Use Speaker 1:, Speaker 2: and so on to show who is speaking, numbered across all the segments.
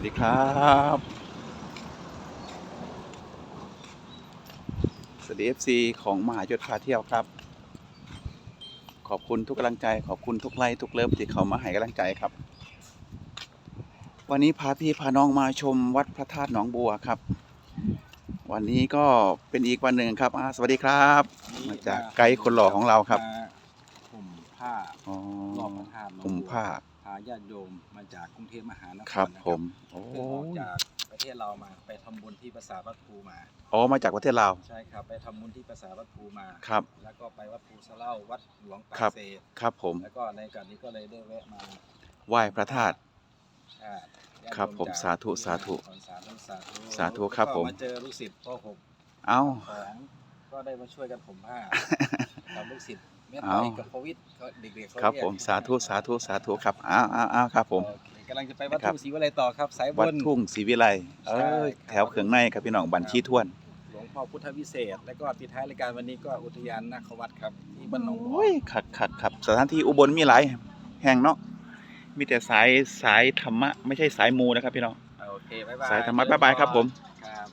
Speaker 1: วัสดีครับ สวัสดี FC ของมหายศพาเที่ยวครับ ขอบคุณทุกกำลังใจ ขอบคุณทุกไลค์ทุกเลิฟที่เขามาให้กำลังใจครับ วันนี้พาพี่พาน้องมาชมวัดพระธาตุหนองบัวครับ วันนี้ก็เป็นอีกวันหนึ่งครับอ่าสวัสดีครับ มาจากไกด์คนหล่อของเราครับ
Speaker 2: มาห่มผ้า
Speaker 1: อ๋อ
Speaker 2: รอบพระธาตุหนองบัว
Speaker 1: ผมผ้า
Speaker 2: พาญาติโยมมาจากกรุงเทพมหานคร
Speaker 1: ครับ
Speaker 2: นะ
Speaker 1: ผมโอ้
Speaker 2: เพิ่งออกจากประเทศเรามา ไปทำบุญที่ภาษาทวัดภูมา
Speaker 1: อ๋อมาจากประเทศลาว
Speaker 2: ใช่ครับ ไปทำบุญที่ภาษาทวัดภูมา
Speaker 1: ครับ
Speaker 2: แล้วก็ไปวัดภูสะเล่าวัดหลวงปาก
Speaker 1: ครับ
Speaker 2: เซ
Speaker 1: ครับผม
Speaker 2: แล้วก็ในการนี้ก็เลยได้แวะมา
Speaker 1: ไหว้พระธาตุ
Speaker 2: อ่าญาติ
Speaker 1: ครับ
Speaker 2: โย
Speaker 1: ผม
Speaker 2: จาก
Speaker 1: สาธุสาธุ
Speaker 2: สาธุสาธุ
Speaker 1: สาธุครับ
Speaker 2: แล้วก็
Speaker 1: ผม
Speaker 2: มาเจอลูกศิษย์พ่อผม
Speaker 1: เอ้า
Speaker 2: ของก็ได้มาช่วยกันผมผ้า กับลูกศิษย์ แม่
Speaker 1: เอา
Speaker 2: ต่อยกับโควิดก็เด็กๆเขา
Speaker 1: ครับ
Speaker 2: เยก
Speaker 1: ผมสาธุสาธุสาธุครับอ้าวอ้าวอ้าวครับผม
Speaker 2: โอเคกำลังจะไปวัด
Speaker 1: ครับ
Speaker 2: ทุ่งศรีวิไลต่อครับ สายบ
Speaker 1: วัด
Speaker 2: น
Speaker 1: ทุ่งศรีวิไลเอ้ย
Speaker 2: ใช่ครับ
Speaker 1: แถวเขืองในครับพี่น้องบัญชีทวน
Speaker 2: หลวงพ่อพุทธวิเศษ แล้วก็ปิดท้ายรายการวันนี้ก็อุทยานนาควัดครับที่บ้านหนองบัว
Speaker 1: โอ้ยขัดขัดครับสถานที่อุบลมีหลายแห่งเนาะมีแต่สายสายธรรมะไม่ใช่สายมูนะครับพี่น้อง
Speaker 2: โอเคบ๊ายบาย
Speaker 1: สายธรรมะบ๊ายบายครับผม
Speaker 2: ครับ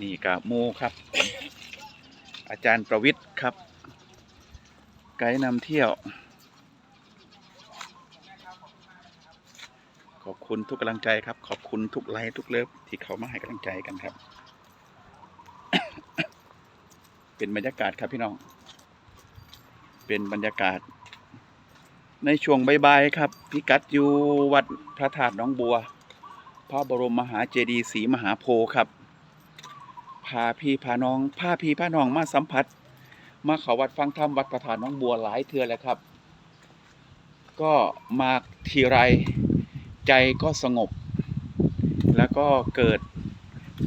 Speaker 1: นี่กับมูครับ อาจารย์ประวิทย์ครับไกด์นำเที่ยว ขอบคุณทุกกำลังใจครับ ขอบคุณทุกไลค์ทุกเลิฟที่เขามาให้กำลังใจกันครับ เป็นบรรยากาศครับพี่น้อง เป็นบรรยากาศ ในช่วงบ่ายๆครับ พิกัดอยู่วัดพระธาตุน้องบัว พระบรมมหาเจดีย์ศรีมหาโพธิ์ครับพาพี่พาน้องพาพี่พาน้องมาสัมผัส มาเขาวัดฟังธรรมวัดพระธาตุหน้องบัวหลายเทือแล้วครับ ก็มาทีไรใจก็สงบ แล้วก็เกิด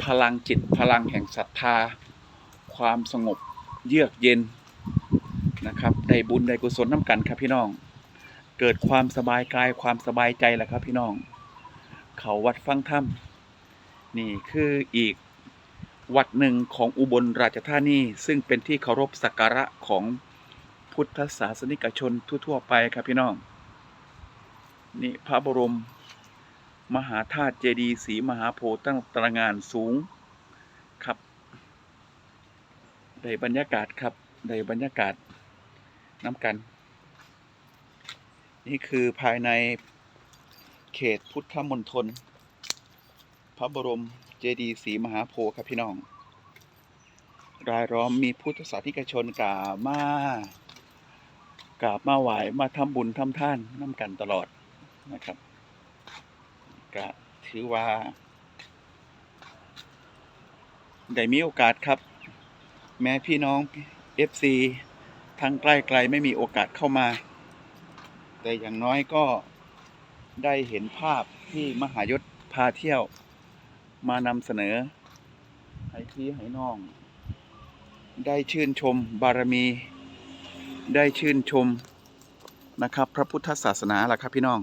Speaker 1: พลังจิตพลังแห่งศรัทธา ความสงบเยือกเย็นนะครับได้บุญได้กุศลน้ำกันครับพี่น้อง เกิดความสบายกายความสบายใจแหละครับพี่น้อง เขาวัดฟังธรรมนี่คืออีก วัดหนึ่งของอุบลราชธานี ซึ่งเป็นที่เคารพสักการะของพุทธศาสนิกชนทั่วๆไปครับพี่น้อง นี่พระบรม มหาธาตุเจดีย์ศรีมหาโพธิ์ตั้งตระงานสูงครับได้บรรยากาศครับได้บรรยากาศน้ำกัน นี่คือภายในเขตพุทธมณฑลพระบรม ดีย์ศรีมหาโพธิ์ครับพี่น้อง รายล้อมมีพุทธศาสนิกชนกราบมากราบมาไหวมาทำบุญทำท่านน้ำกันตลอดนะครับก็ถือว่าได้มีโอกาสครับ แม้พี่น้อง FC ทั้งใกล้ไกลไม่มีโอกาสเข้ามา แต่อย่างน้อยก็ได้เห็นภาพที่มหายศพาเที่ยว มานำเสนอให้พี่ให้น้อง ได้ชื่นชมบารมี ได้ชื่นชมนะครับ พระพุทธศาสนาล่ะครับพี่น้อง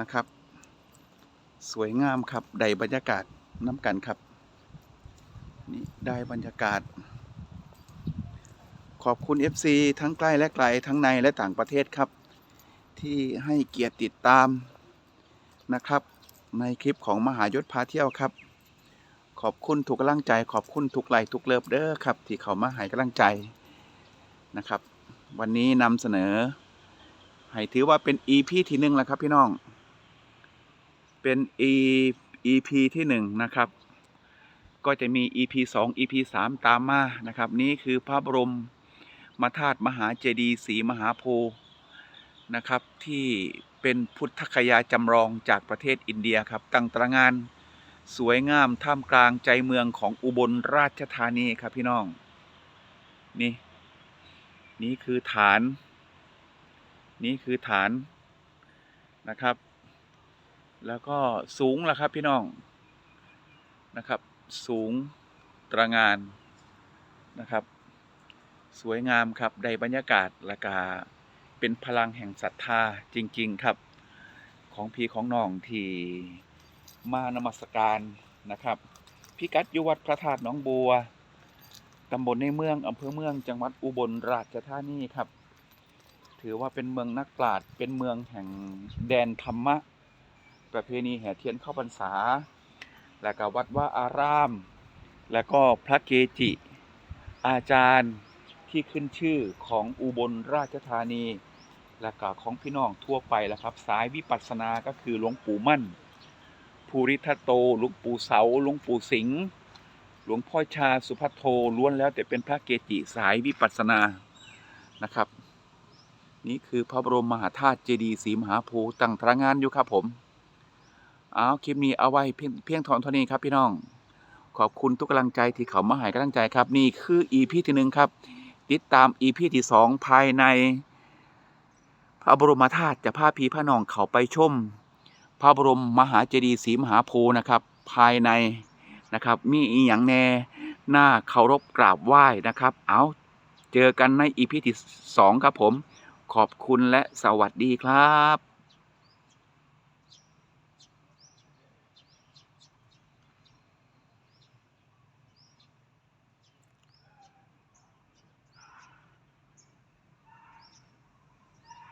Speaker 1: นะครับ สวยงามครับได้บรรยากาศน้ำกันครับนี่ได้บรรยากาศ ขอบคุณ FC ทั้งใกล้และไกลทั้งในและต่างประเทศครับ ที่ให้เกียรติติดตามนะครับ ในคลิปของมหายศพาเที่ยวครับ ขอบคุณทุกกำลังใจ ขอบคุณทุกไลค์ทุกเลิฟเด้อครับ ที่เขามาให้กำลังใจนะครับ วันนี้นำเสนอ ให้ถือว่าเป็น EP ที่หนึ่งแล้วครับพี่น้อง เป็น E EP ที่หนึ่งนะครับ ก็จะมี EP 2 EP 3 ตามมานะครับ นี่คือพระบรมมาธาตุมหาเจดีย์ศรีมหาโพธิ์นะครับที่ เป็นพุทธคยาจำลองจากประเทศอินเดียครับตั้งตระงาน สวยงามท่ามกลางใจเมืองของอุบลราชธานีครับพี่น้อง นี่ นี่คือฐาน นี่คือฐานนะครับ แล้วก็สูงล้วครับพี่น้องนะครับ สูงตระงานนะครับ สวยงามครับได้บรรยากาศและกา เป็นพลังแห่งศรัทธาจริง ๆ ครับ ของพี่ของน้องที่มานมัสการนะครับ พิกัดอยุวัดพระธาตุหนองบัวตำบลในเมืองอำเภอเมืองจังหวัดอุบลราชธานีครับ ถือว่าเป็นเมืองนักปราชญ์เป็นเมืองแห่งแดนธรรมะ ประเพณีแห่เทียนเข้าพรรษา และก็วัดว่าอาราม และก็พระเกจิ อาจารย์ที่ขึ้นชื่อของอุบลราชธานี และก็ของพี่น้องทั่วไปแล้วครับ สายวิปัสสนาก็คือหลวงปู่มั่น ภูริทัตโตหลวงปู่เสาหลวงปู่สิงห์หลวงพ่อชาสุภัทโทล้วนแล้วแต่เป็นพระเกจิสายวิปัสสนานะครับ นี่คือพระบรมมหาธาตุเจดีย์ศรีมหาโพธิ์ตั้งพระงานอยู่ครับผมเอาคลิปนี้เอาไว้เพียงเพียงเท่านี้ครับพี่น้องขอบคุณทุกกำลังใจที่เขามาให้กำลังใจครับ นี่คือ EP ที่หนึ่งครับ ติดตาม EP ที่สองภายใน พระบรมธาตุจะพาพีพระน้องเขาไปชม พระบรมมหาเจดีย์ศรีมหาโพธิ์นะครับ ภายในนะครับ มีอีหยังแน่หน้าเคารพกราบไหว้นะครับ เอาเจอกันในอีพีที่สองครับผม ขอบคุณและสวัสดีครับ